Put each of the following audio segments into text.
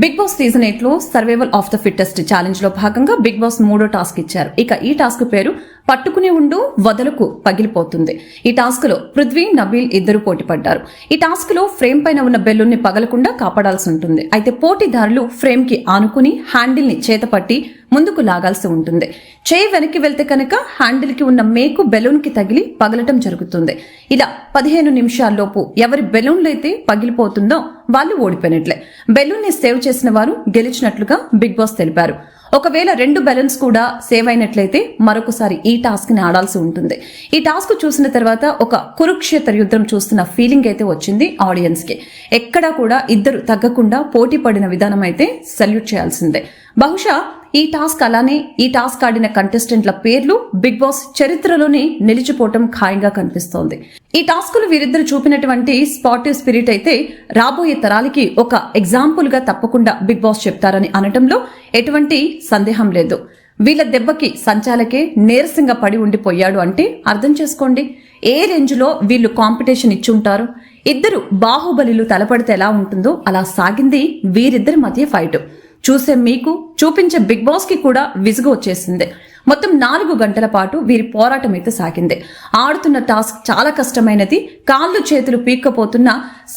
Big boss season ఎయిట్లో survival of the fittest ఛాలెంజ్లో భాగంగా బిగ్ బాస్ మూడో టాస్క్ ఇచ్చారు. ఇక ఈ టాస్క్ పేరు పట్టుకుని ఉండు వదలకు పగిలిపోతుంది. ఈ టాస్క్లో పృథ్వీ నబీల్ ఇద్దరు పోటీ పడ్డారు ఈ టాస్క్లో ఫ్రేమ్ పైన ఉన్న బెలూన్ని పగలకుండా కాపాడాల్సి ఉంటుంది. అయితే పోటీదారులు ఫ్రేమ్కి ఆనుకుని హ్యాండిల్ని చేతపట్టి ముందుకు లాగాల్సి ఉంటుంది. చేయి వెనక్కి వెళ్తే కనుక హ్యాండిల్కి ఉన్న మేకు బెలూన్కి తగిలి పగలటం జరుగుతుంది. ఇలా పదిహేను నిమిషాల్లోపు ఎవరి బెలూన్లు అయితే పగిలిపోతుందో వాళ్ళు ఓడిపోయినట్లే. బెలూన్ని సేవ్ చేసిన వారు గెలిచినట్లుగా బిగ్ బాస్ తెలిపారు. ఒకవేళ రెండు బెలూన్స్ కూడా సేవ్ అయినట్లయితే మరొకసారి ఈ టాస్క్ని ఆడాల్సి ఉంటుంది. ఈ టాస్క్ చూసిన తర్వాత ఒక కురుక్షేత్ర యుద్ధం చూస్తున్న ఫీలింగ్ అయితే వచ్చింది ఆడియన్స్కి. ఎక్కడా కూడా ఇద్దరు తగ్గకుండా పోటీ పడిన విధానం అయితే సల్యూట్ చేయాల్సిందే. బహుశా ఈ టాస్క్ అలానే ఈ టాస్క్ ఆడిన కంటెస్టెంట్ల పేర్లు బిగ్ బాస్ చరిత్రలోనే నిలిచిపోవటం ఖాయంగా కనిపిస్తోంది. ఈ టాస్కులు వీరిద్దరు చూపినటువంటి స్పాటివ్ స్పిరిట్ అయితే రాబోయే తరాలకి ఒక ఎగ్జాంపుల్గా తప్పకుండా బిగ్ బాస్ చెప్తారని అనటంలో ఎటువంటి సందేహం లేదు. వీళ్ళ దెబ్బకి సంచాలకే నీరసంగా పడి ఉండిపోయాడు అంటే అర్థం చేసుకోండి. ఏ రేంజ్లో వీళ్ళు కాంపిటీషన్ ఇచ్చుంటారు ఇద్దరు బాహుబలిలు తలపడితే ఎలా ఉంటుందో అలా సాగింది వీరిద్దరి మధ్య ఫైట్. చూసే మీకు చూపించే బిగ్ బాస్కి కూడా విసుగు వచ్చేసింది. మొత్తం నాలుగు గంటల పాటు వీరి పోరాటం అయితే సాగింది. ఆడుతున్న టాస్క్ చాలా కష్టమైనది. కాళ్ళు చేతులు పీక్కపోతున్న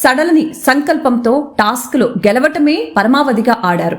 సడలని సంకల్పంతో టాస్క్లు గెలవటమే పరమావధిగా ఆడారు.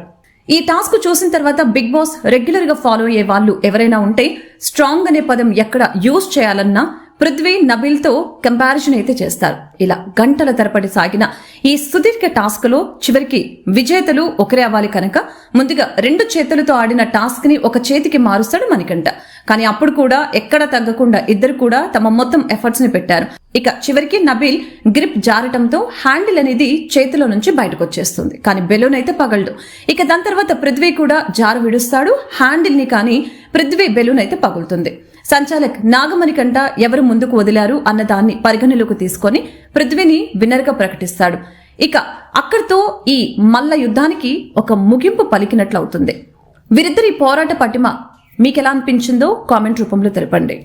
ఈ టాస్క్ చూసిన తర్వాత బిగ్ బాస్ రెగ్యులర్గా ఫాలో అయ్యే వాళ్ళు ఎవరైనా ఉంటే స్ట్రాంగ్ అనే పదం ఎక్కడ యూజ్ చేయాలన్నా పృథ్వీ నబిల్తో కంపారిజన్ అయితే చేస్తారు. ఇలా గంటల తరపడి సాగిన ఈ సుదీర్ఘ టాస్క్లో చివరికి విజేతలు ఒకరే అవ్వాలి కనుక ముందుగా రెండు చేతులతో ఆడిన టాస్క్ని ఒక చేతికి మారుస్తాడు మణికంఠ. కానీ అప్పుడు కూడా ఎక్కడ తగ్గకుండా ఇద్దరు కూడా తమ మొత్తం ఎఫర్ట్స్ని పెట్టారు. ఇక చివరికి నబీల్ గ్రిప్ జారటంతో హ్యాండిల్ అనేది చేతిలో నుంచి బయటకు వచ్చేస్తుంది. కానీ బెలూన్ అయితే పగలడు ఇక దాని తర్వాత పృథ్వీ కూడా జారు విడుస్తాడు. హ్యాండిల్ని కానీ పృథ్వీ బెలూన్ అయితే పగులుతుంది. సంచాలక్ నాగమణి కంట ఎవరు ముందుకు వదిలారు అన్న దాన్ని పరిగణలోకి తీసుకొని పృథ్వీని విన్నర్గా ప్రకటిస్తాడు. ఇక అక్కడితో ఈ మల్ల యుద్ధానికి ఒక ముగింపు పలికినట్లు అవుతుంది వీరిద్దరి పోరాట పటిమ మీకు ఎలా అనిపించిందో కామెంట్ రూపంలో తెలపండి.